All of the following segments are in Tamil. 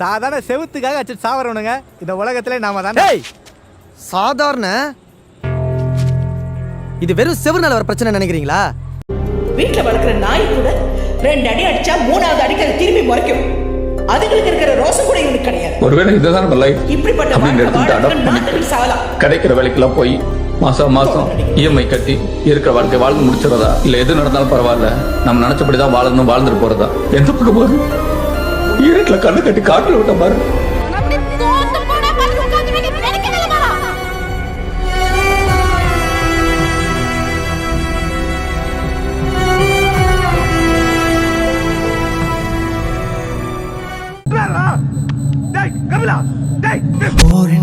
சாதாரண செவுத்துக்காக அடிச்சு சாவறவனுங்க இந்த உலகத்திலே நாம தான் சாதாரண இது வெறும் செவர்னால வர பிரச்சனை நினைக்கிறீங்களா? வீட்டுல வளர்க்குற நாய் கூட ரெண்டு அடி அடிச்சா மூணாவது அடிக்கு அது திரும்பி முறைக்கும். அதுங்களுக்கு இருக்கிற ரோசம் கூட இவனுக்கு கிடையாது. ஒருவேளை இதுதான் நம்ம லைஃப் இப்படிப்பட்ட அப்படின்னு சாவலாம் கிடைக்கிற வேலைக்கெல்லாம் போய் மாசம் மாசம் இஎம்ஐ கட்டி இருக்கிற வாழ்க்கை வாழ்ந்து முடிச்சிடறதா? இல்ல எது நடந்தாலும் பரவாயில்ல. நம்ம நினைச்சபடிதான் வாழணும் வாழ்ந்துட்டு போறதா? எந்த பக்கம் போகுது இருட்டுல கண்ணு கட்டி காட்டுல விட்ட பாரு.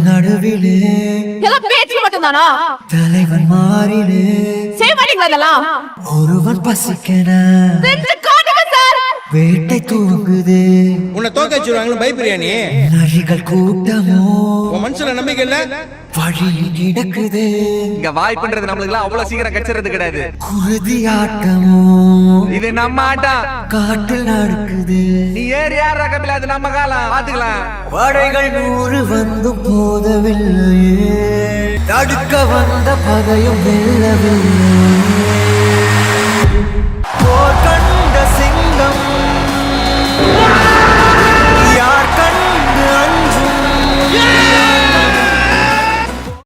நடுவிலே பேச்சு மட்டும்தானா? தலைவன் மாறிலே செய்ய மாட்டீங்களா இதெல்லாம்? ஒருவன் பசிக்கன வேட்டை தூங்குது. உன்னை தோக்க வச்சிருவாங்கன்னு பயப்படுறியா நீ? நரிகள் கூட்டமோ? உன் மனசுல நம்பிக்கை இல்ல? வழியில் கிடக்குது இங்க வாய்ப்புன்றது நம்மளுக்கு எல்லாம் அவ்வளவு சீக்கிரம் கிடைச்சிறது கிடையாது. குருதி ஆட்டமோ? இது நம்ம ஆட்டம். காட்டில் நடக்குது. நீ ஏறி யார் ரகமில்ல அது நம்ம காலம். பாத்துக்கலாம் படைகள் நூறு வந்து போதவில்லையே தடுக்க வந்த பகையும் வெல்லவில்லை